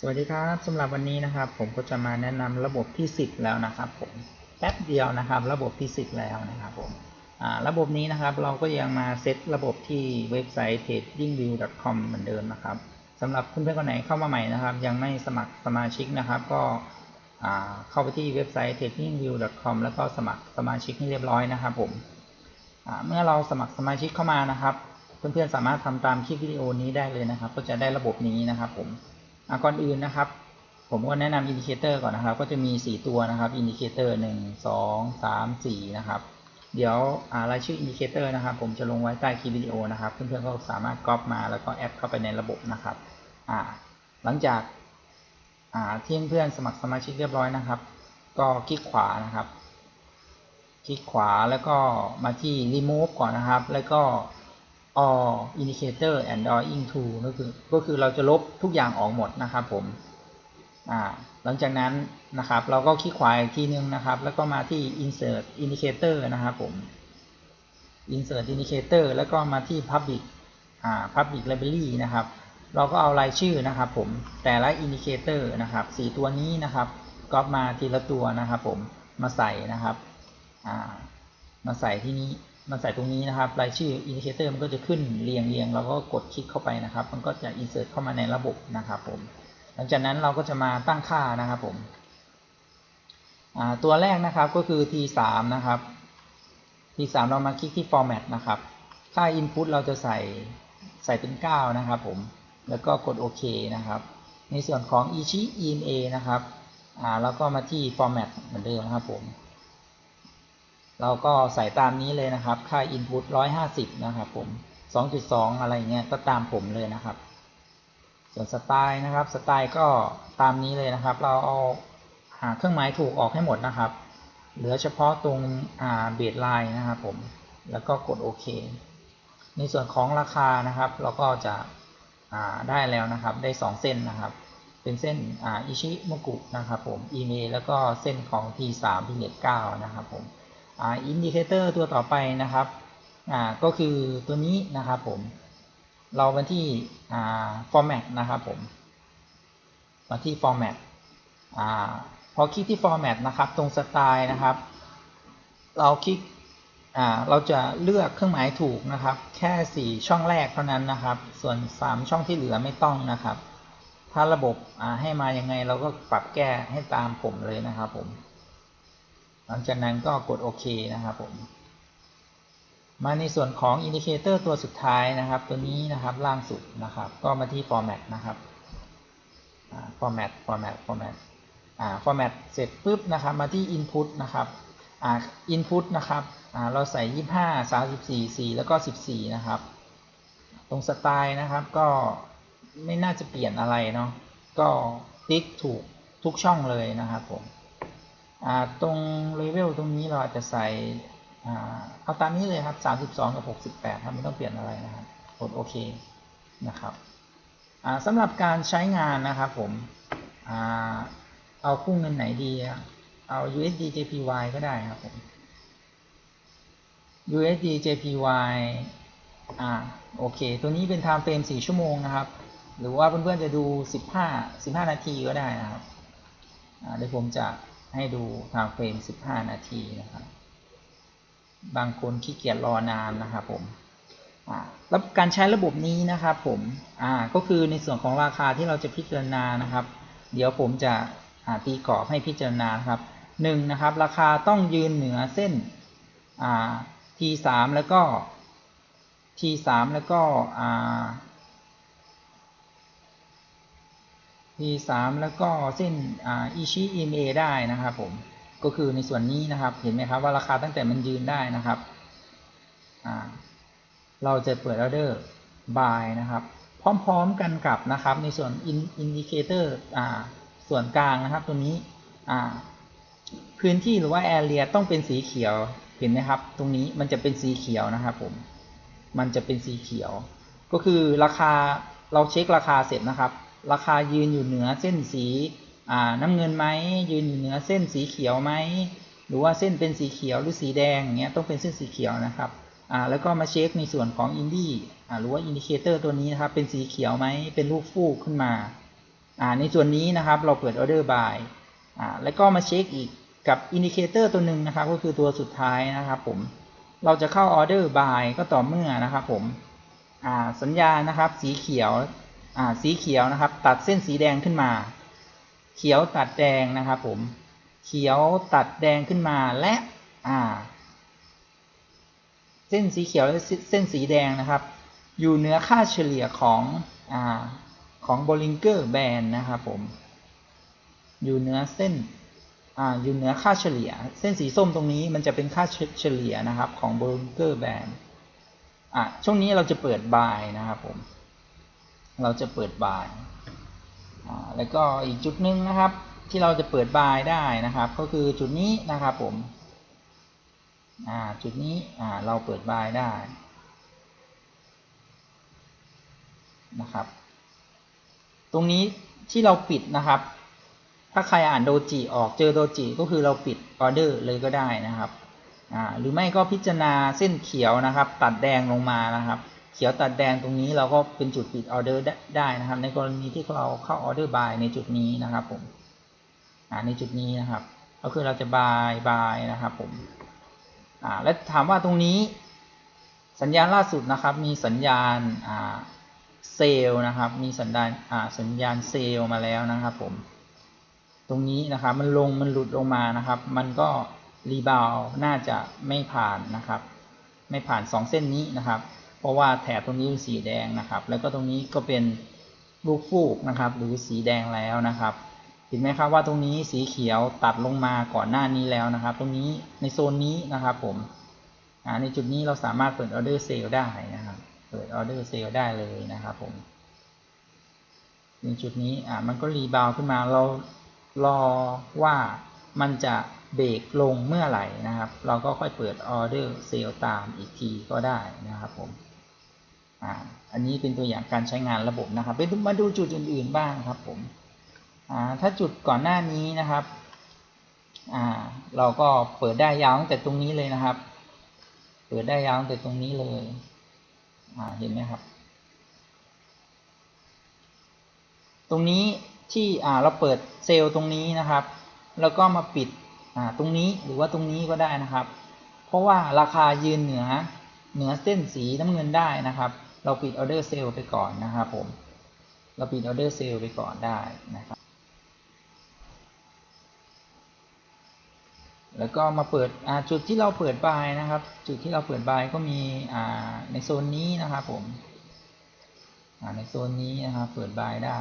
สวัสดีครับสำหรับวันนี้นะครับผมก็จะมาแนะนำระบบที่ 10 แล้วนะครับผมแป๊บเดียวนะครับ ระบบที่ 10 แล้วนะครับผมระบบนี้นะครับเราก็ยังมาเซตระบบที่เว็บไซต์ tradingview.com เหมือนเดิมนะครับสำหรับเพื่อนๆคนไหนเข้ามาใหม่นะครับ ยังไม่สมัครสมาชิกนะครับ ก็เข้าไปที่เว็บไซต์ tradingview.com แล้วก็สมัครสมาชิกให้เรียบร้อยนะครับผมเมื่อเราสมัครสมาชิกเข้ามานะครับ เพื่อนๆสามารถทำตามคลิปวิดีโอนี้ได้เลยนะครับ ก็จะได้ระบบนี้นะครับผม ก่อนอื่นนะครับ ผมก็แนะนำอินดิเคเตอร์ก่อนนะครับ ก็จะมี 4 ตัวนะครับอินดิเคเตอร์1 2 3 4นะครับ เดี๋ยวอ่ารายชื่ออินดิเคเตอร์นะครับ ผมจะลงไว้ใต้คลิปวิดีโอนะครับ เพื่อนๆก็สามารถก๊อปมาแล้วก็แอดเข้าไปในระบบนะครับอ่าหลังจากอ่าที่เพื่อนๆสมัครสมาชิกเรียบร้อยนะครับ ก็คลิกขวานะครับ คลิกขวาแล้วก็มาที่ remove ก่อนนะครับ แล้วก็ all indicator and drawing to ก็คือก็คือเราจะลบทุกอย่างออกหมดนะครับผมอ่าหลังจากนั้นนะครับ เราก็คลิกขวาอีกทีนึงนะครับ แล้วก็มาที่ insert indicator นะครับผม insert indicator แล้วก็มาที่ public อ่า public library นะครับ เราก็เอารายชื่อนะครับผม แต่ละ indicator นะครับสี่ตัวนี้นะครับก็มาทีละตัวนะครับผม มาใส่นะครับอ่ามาใส่ที่นี้ มาใส่ตรงนี้นะครับ รายชื่ออินดิเคเตอร์มันก็จะขึ้นเรียงเรียงเราก็กดคลิกเข้าไปนะครับ มันก็จะ insert เข้ามาในระบบนะครับผม หลังจากนั้นเราก็จะมาตั้งค่านะครับผมตัวแรกนะครับก็คือ t3 นะครับ t3 เรามาคลิกที่ format นะครับ ค่า input เราจะใส่ใส่เป็น 9 นะครับผม แล้วก็กดโอเคนะครับ ในส่วนของ ichi ema นะครับ แล้วก็มาที่ format เหมือนเดิมนะครับผม เราก็ใส่ตามนี้เลยนะครับ ค่า input 150 นะครับผม 2.2 อะไรเงี้ยก็ตามผมเลยนะครับ ส่วนสไตล์นะครับสไตล์ก็ตามนี้เลยนะครับ เราเอาหาเครื่องหมายถูกออกให้หมดนะครับ เหลือเฉพาะตรงเบสไลน์นะครับผม แล้วก็กดโอเค ในส่วนของราคานะครับ เราก็จะได้แล้วนะครับ ได้ 2 เส้นนะครับ เป็นเส้นอิชิมุกุนะครับผม อีเมลแล้วก็เส้นของ T3 T9 นะครับผม อินดิเคเตอร์ตัวต่อไปนะครับก็คือตัวนี้นะครับผม เรามาที่ format นะครับผม มาที่ format อพอคลิกที่ format นะครับ ตรงสไตล์นะครับ เราคลิกเราจะเลือกเครื่องหมายถูกนะครับ แค่ 4 ช่องแรกเท่านั้นนะครับ ส่วน 3 ช่องที่เหลือไม่ต้องนะครับ ถ้าระบบให้มายังไงเราก็ปรับแก้ให้ตามผมเลยนะครับผม หลังจากนั้นก็กดโอเคนะครับผม มาในส่วนของอินดิเคเตอร์ตัวสุดท้ายนะครับ ตัวนี้นะครับล่างสุดนะครับ ก็มาที่ format นะครับ format format format format เสร็จปุ๊บนะครับ มาที่ input นะครับอ่า input นะครับอ่าเราใส่ 25 34 4 แล้วก็ 14 นะครับ ตรงสไตล์นะครับก็ไม่น่าจะเปลี่ยนอะไรเนาะก็ติ๊กถูกทุกช่องเลยนะครับผม ตรงเลเวลตรงนี้เราอาจจะใส่เอาตามนี้เลยครับ 32 กับ 68ครับไม่ต้องเปลี่ยนอะไรนะครับกดโอเคนะครับสำหรับการใช้งานนะครับผมเอาคู่เงินไหนดี เอา USD JPY ก็ได้ครับผม USD JPY อ่าโอเค ตัวนี้เป็น time frame 4 ชั่วโมงนะครับ หรือว่าเพื่อนๆจะดู 15 15 นาทีก็ได้นะครับเดี๋ยวผมจะ ให้ดู time frame 15 นาทีนะครับ บางคนขี้เกียจรอนานนะครับผมแล้วการใช้ระบบนี้นะครับผมก็คือในส่วนของราคาที่เราจะพิจารณานะครับ เดี๋ยวผมจะตีกรอบให้พิจารณาครับหนึ่งนะครับ ราคาต้องยืนเหนือเส้นอ่า T3 แล้วก็ T3 แล้วก็ อ่า T3 แล้วก็เส้นอ่าอิชิ EMA ได้นะครับผมก็คือในส่วนนี้นะครับเห็นไหมครับว่าราคาตั้งแต่มันยืนได้นะครับเราจะเปิดออเดอร์ buy นะครับ พร้อมๆกันกับนะครับในส่วน indicator อ่าส่วนกลางนะครับ ตัวนี้พื้นที่หรือว่า area ต้องเป็นสีเขียวเห็นไหมครับ ตรงนี้มันจะเป็นสีเขียวนะครับผมมันจะเป็นสีเขียว ก็คือราคาเราเช็คราคาเสร็จนะครับ ราคายืนอยู่เหนือเส้นสีน้ำเงินไหมยืนอยู่เหนือเส้นสีเขียวไหมหรือว่าเส้นเป็นสีเขียวหรือสีแดงอย่างเงี้ยต้องเป็นเส้นสีเขียวนะครับอ่าแล้วก็มาเช็คในส่วนของอินดี้อ่าหรือว่าอินดิเคเตอร์ตัวนี้นะครับเป็นสีเขียวไหมเป็นรูปฟูกขึ้นมาอ่าในส่วนนี้นะครับเราเปิด order by อ่าแล้วก็มาเช็คอีกกับอินดิเคเตอร์ตัวหนึ่งนะครับก็คือตัวสุดท้ายนะครับผมเราจะเข้า order by ก็ต่อเมื่อนะครับผมอ่าสัญญานะครับสีเขียว สีเขียวนะครับ ตัดเส้นสีแดงขึ้นมา เขียวตัดแดงนะครับผม เขียวตัดแดงขึ้นมาและเส้นสีเขียวและเส้นสีแดงนะครับ อยู่เหนือค่าเฉลี่ยของอของ Bollinger Band นะครับผม อยู่เหนือเส้นออยู่เหนือค่าเฉลี่ย เส้นสีส้มตรงนี้มันจะเป็นค่าเฉลี่ยนะครับของ Bollinger Band อะช่วงนี้เราจะเปิด buy นะครับผม เราจะเปิด buy อ่าแล้วก็อีกจุดหนึ่งนะครับ ที่เราจะเปิด buy ได้นะครับ ก็คือจุดนี้นะครับผมจุดนี้เราเปิด buy ได้นะครับ ตรงนี้ที่เราปิดนะครับ ถ้าใครอ่านโดจิออกเจอโดจิก็คือเราปิดออเดอร์เลยก็ได้นะครับหรือไม่ก็พิจารณาเส้นเขียวนะครับ ตัดแดงลงมานะครับ เขียวตัดแดงตรงนี้เราก็เป็นจุดปิดออเดอร์ได้นะครับ ในกรณีที่เราเข้าออเดอร์บายในจุดนี้นะครับผมในจุดนี้นะครับ ก็คือเราจะบายบายนะครับผมแล้วถามว่าตรงนี้สัญญาณล่าสุดนะครับ มีสัญญาณเซลนะครับ มีสัญญาณสัญญาณเซลมาแล้วนะครับผมตรงนี้นะครับมันลงมันหลุดลงมานะครับ มันก็รีบาวน่าจะไม่ผ่านนะครับ ไม่ผ่าน 2 เส้นนี้นะครับ ราะว่าแถบตรงนี้สีแดงนะครับ แล้วก็ตรงนี้ก็เป็นลูกฟูกนะครับ หรือสีแดงแล้วนะครับ เห็นไหมครับว่าตรงนี้สีเขียวตัดลงมาก่อนหน้านี้แล้วนะครับ ตรงนี้ในโซนนี้นะครับผมในจุดนี้เราสามารถเปิดออเดอร์เซลได้นะครับ เปิดออเดอร์เซลได้เลยนะครับผมในจุดนี้อ่ามันก็รีบาวขึ้นมาเรารอว่ามันจะเบรกลงเมื่อไหร่นะครับ เราก็ค่อยเปิดออเดอร์เซลตามอีกทีก็ได้นะครับผม อันนี้เป็นตัวอย่างการใช้งานระบบนะครับไปมาดูจุดอื่นๆบ้างครับผมถ้าจุดก่อนหน้านี้นะครับเราก็เปิดได้ยาวตั้งแต่ตรงนี้เลยนะครับ เปิดได้ยาวตั้งแต่ตรงนี้เลยเห็นไหมครับ ตรงนี้ที่เราเปิดเซลล์ตรงนี้นะครับ แล้วก็มาปิดตรงนี้หรือว่าตรงนี้ก็ได้นะครับ เพราะว่าราคายืนเหนือเหนือเส้นสีน้ำเงินได้นะครับ เราปิดออเดอร์เซลล์ไปก่อนนะครับผม เราปิดออเดอร์เซลล์ไปก่อนได้นะครับแล้วก็มาเปิดจุดที่เราเปิดบายนะครับ จุดที่เราเปิดบายก็มีในโซนนี้นะครับผมในโซนนี้นะครับเปิดบายได้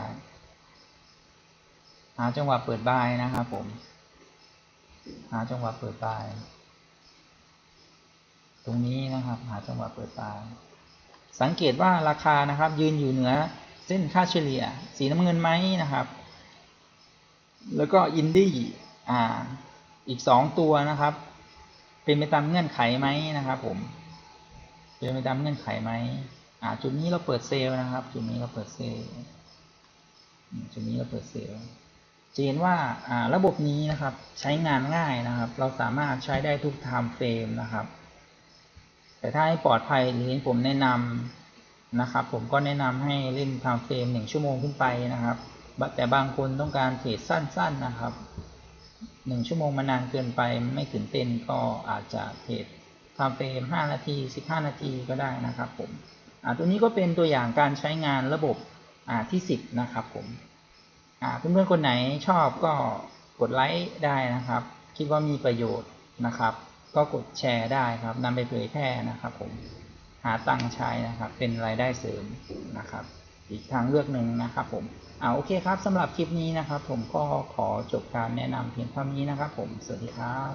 หาจังหวะเปิดบายนะครับผมหาจังหวะเปิดบาย ตรงนี้นะครับ หาจังหวะเปิดบาย สังเกตว่าราคานะครับ ยืนอยู่เหนือเส้นค่าเฉลี่ย สีน้ำเงินไหมนะครับ แล้วก็อินดี้อ่าอีกสองตัวนะครับ เป็นไปตามเงื่อนไขไหมนะครับ ผม เป็นไปตามเงื่อนไขไหมอ่าจุดนี้เราเปิดเซลล์นะครับ จุดนี้เราเปิดเซลล์จุดนี้เราเปิดเซลล์จะเห็นว่าระบบนี้นะครับใช้งานง่ายนะครับ เราสามารถใช้ได้ทุก time frame นะครับ แต่ถ้าให้ปลอดภัยหรือผมแนะนำนะครับ ผมก็แนะนำให้เล่น time frame หนึ่งชั่วโมงขึ้นไปนะครับ แต่บางคนต้องการเทรดสั้น ๆนะครับหนึ่งชั่วโมงมานานเกินไปไม่ตื่นเต้นก็อาจจะเทรด time frame 5นาที 15 นาทีก็ได้นะครับผมอ่าตัวนี้ก็เป็นตัวอย่างการใช้งานระบบอ่าที่ 10 นะครับผมอ่าเพื่อนๆคนไหนชอบก็กดไลค์ได้นะครับ คิดว่ามีประโยชน์นะครับ ก็กดแชร์ได้ครับนำไปเผยแพร่นะครับผมหาตังค์ใช้นะครับ เป็นรายได้เสริมนะครับ อีกทางเลือกหนึ่งนะครับผมอ่าโอเคครับสำหรับคลิปนี้นะครับ ผมก็ขอจบการแนะนำเพียงเท่านี้นะครับ ผมสวัสดีครับ